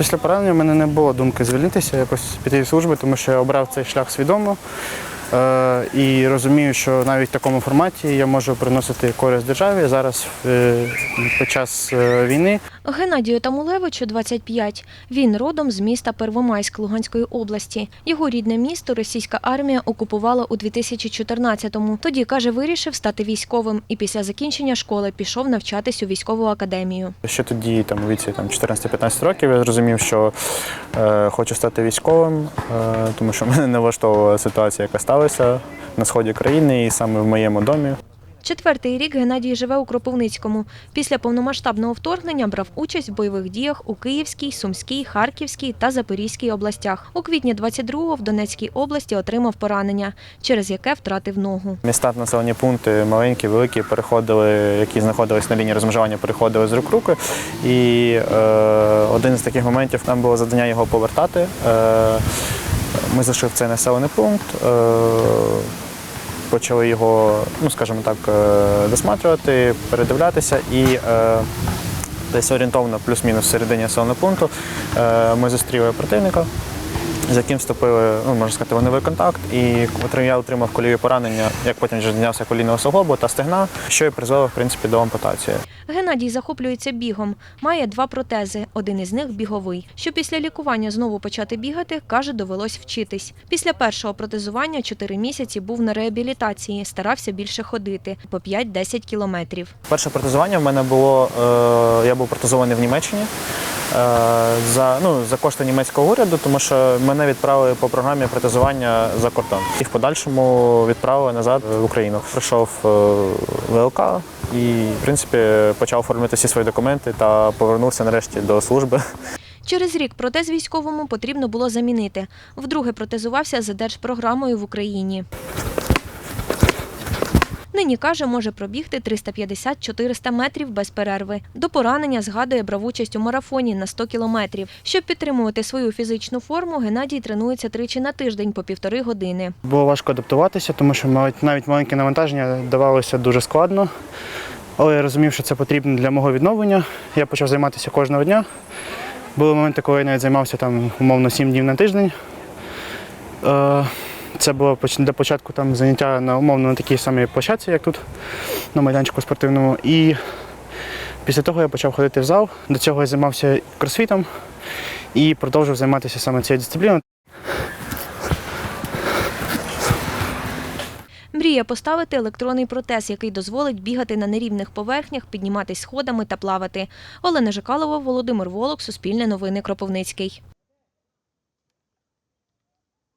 Після поранення в мене не було думки звільнитися, якось піти з служби, тому що я обрав цей шлях свідомо. Е, і розумію, що навіть в такому форматі я можу приносити користь державі зараз е, під час е, війни. Геннадію Тамулевичу 25. Він родом з міста Первомайськ Луганської області. Його рідне місто російська армія окупувала у 2014-му. Тоді, каже, вирішив стати військовим і після закінчення школи пішов навчатись у військову академію. Ще тоді, там, у віці там, 14-15 років, я зрозумів, що е, хочу стати військовим, е, тому що мене не влаштовувала ситуація, яка сталася на сході країни і саме в моєму домі. Четвертий рік Геннадій живе у Кропивницькому. Після повномасштабного вторгнення брав участь в бойових діях у Київській, Сумській, Харківській та Запорізькій областях. У квітні 22-го в Донецькій області отримав поранення, через яке втратив ногу. Міста, населені пункти маленькі, великі, переходили, які знаходились на лінії розмежування, переходили з рук руки. І е, один з таких моментів нам було завдання його повертати. Е, ми зайшли в цей населений пункт. Е, Почали його, ну скажімо так, досматривати, передивлятися і е, десь орієнтовно плюс-мінус в середині населеного пункту е, ми зустріли противника, з яким вступили, ну можна сказати, вогневий контакт, і я отримав коліві поранення, як потім вже знявся колінного суглобу та стегна, що і призвело в принципі до ампутації. Геннадій захоплюється бігом. Має два протези. Один із них біговий. Щоб після лікування знову почати бігати, каже, довелось вчитись. Після першого протезування 4 місяці був на реабілітації, старався більше ходити по 5-10 кілометрів. Перше протезування в мене було, е, я був протезований в Німеччині. Е, За, ну, за кошти німецького уряду, тому що мене відправили по програмі протезування за кордон. І в подальшому відправили назад в Україну. Прийшов е, ВЛК і, в принципі, почав оформити всі свої документи та повернувся нарешті до служби. Через рік протез військовому потрібно було замінити. Вдруге протезувався за держпрограмою в Україні. Нині каже, може пробігти 350-400 метрів без перерви. До поранення згадує брав участь у марафоні на 100 кілометрів. Щоб підтримувати свою фізичну форму, Геннадій тренується тричі на тиждень по півтори години. Було важко адаптуватися, тому що навіть- маленьке навантаження давалося дуже складно. Але я розумів, що це потрібно для мого відновлення. Я почав займатися кожного дня. Були моменти, коли я навіть займався там умовно 7 днів на тиждень. Це було для початку там заняття на умовно на такій самій площадці, як тут, на майданчику спортивному. І після того я почав ходити в зал. До цього я займався кросфітом і продовжив займатися саме цією дисципліною. Мріє поставити електронний протез, який дозволить бігати на нерівних поверхнях, підніматись сходами та плавати. Олена Жикалова, Володимир Волок, Суспільне новини Кропивницький.